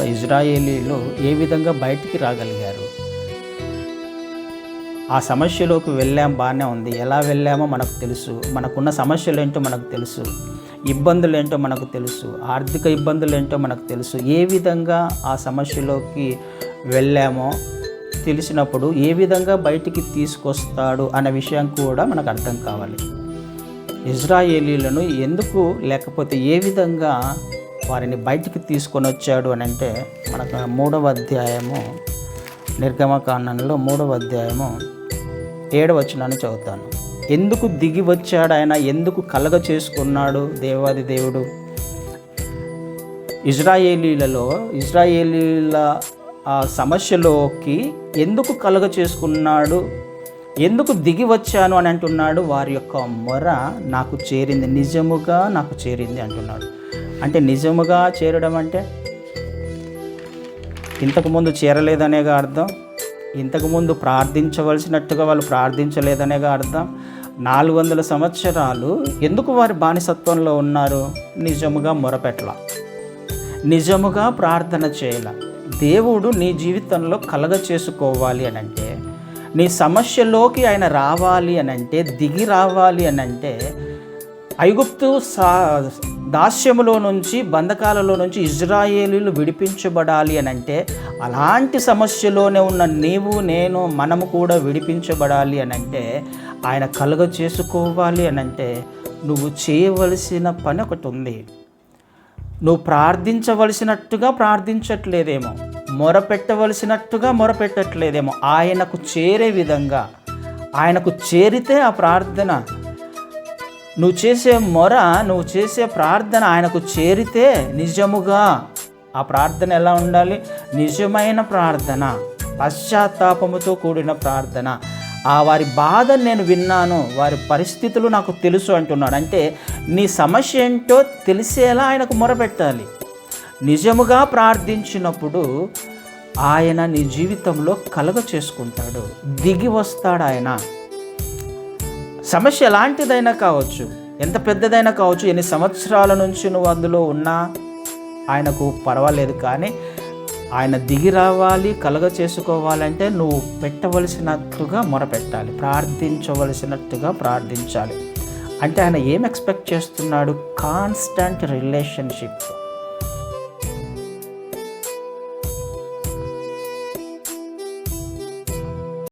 ఇజ్రాయేలీలు ఏ విధంగా బయటికి రాగలిగారు? ఆ సమస్యలోకి వెళ్ళాం బాగానే ఉంది. ఎలా వెళ్ళామో మనకు తెలుసు. మనకున్న సమస్యలు ఏంటో మనకు తెలుసు. ఇబ్బందులు ఏంటో మనకు తెలుసు. ఆర్థిక ఇబ్బందులు ఏంటో మనకు తెలుసు. ఏ విధంగా ఆ సమస్యలోకి వెళ్ళామో తెలిసినప్పుడు ఏ విధంగా బయటికి తీసుకొస్తాడు అనే విషయం కూడా మనకు అర్థం కావాలి. ఇజ్రాయేలీలను ఎందుకు లేకపోతే ఏ విధంగా వారిని బయటికి తీసుకొని వచ్చాడు అని అంటే మనకు మూడవ అధ్యాయము నిర్గమకాండంలో మూడవ అధ్యాయము ఏడవ చదువుతాను. ఎందుకు దిగి వచ్చాడు ఆయన? ఎందుకు కలగ చేసుకున్నాడు దేవాది దేవుడు? ఇజ్రాయేలీలలో ఇజ్రాయేలీల ఆ సమస్యలోకి ఎందుకు కలగ చేసుకున్నాడు? ఎందుకు దిగి వచ్చాను అని అంటున్నాడు? వారి యొక్క మొర నాకు చేరింది. నిజముగా నాకు చేరింది అంటున్నాడు. అంటే నిజముగా చేరడం అంటే ఇంతకుముందు చేరలేదనేగా అర్థం. ఇంతకుముందు ప్రార్థించవలసినట్టుగా వాళ్ళు ప్రార్థించలేదనేగా అర్థం. నాలుగు వందల సంవత్సరాలు ఎందుకు వారి బానిసత్వంలో ఉన్నారు? నిజముగా మొరపెట్ల. నిజముగా ప్రార్థన చేయాల. దేవుడు నీ జీవితంలో కలగ చేసుకోవాలి అని అంటే నీ సమస్యలోకి ఆయన రావాలి అని అంటే దిగి రావాలి అని అంటే ఐగుప్తు సా దాస్యములో నుంచి బంధకాలలో నుంచి ఇజ్రాయేలీలు విడిపించబడాలి అని అంటే అలాంటి సమస్యలోనే ఉన్న నీవు నేను మనము కూడా విడిపించబడాలి అని అంటే ఆయన కలుగ చేసుకోవాలి అని అంటే నువ్వు చేయవలసిన పని ఒకటి ఉంది. నువ్వు ప్రార్థించవలసినట్టుగా ప్రార్థించట్లేదేమో మొరపెట్టవలసినట్టుగా మొరపెట్టట్లేదేమో ఆయనకు చేరే విధంగా ఆయనకు చేరితే ఆ ప్రార్థన నువ్వు చేసే మొర నువ్వు చేసే ప్రార్థన ఆయనకు చేరితే నిజముగా ఆ ప్రార్థన ఎలా ఉండాలి? నిజమైన ప్రార్థన పశ్చాత్తాపముతో కూడిన ప్రార్థన. ఆ వారి బాధ నేను విన్నాను వారి పరిస్థితులు నాకు తెలుసు అంటున్నాడు. అంటే నీ సమస్య ఏంటో తెలిసేలా ఆయనకు మొరపెట్టాలి నిజముగా ప్రార్థించినప్పుడు ఆయన నీ జీవితంలో కలగ చేసుకుంటాడు దిగి వస్తాడు ఆయన. సమస్య ఎలాంటిదైనా కావచ్చు. ఎంత పెద్దదైనా కావచ్చు ఎన్ని సంవత్సరాల నుంచి నువ్వు అందులో ఉన్నా ఆయనకు పర్వాలేదు కానీ ఆయన దిగి రావాలి కలగ చేసుకోవాలంటే నువ్వు పెట్టవలసినట్టుగా మొరపెట్టాలి. ప్రార్థించవలసినట్టుగా ప్రార్థించాలి. అంటే ఆయన ఏం ఎక్స్పెక్ట్ చేస్తున్నాడు? Constant relationship.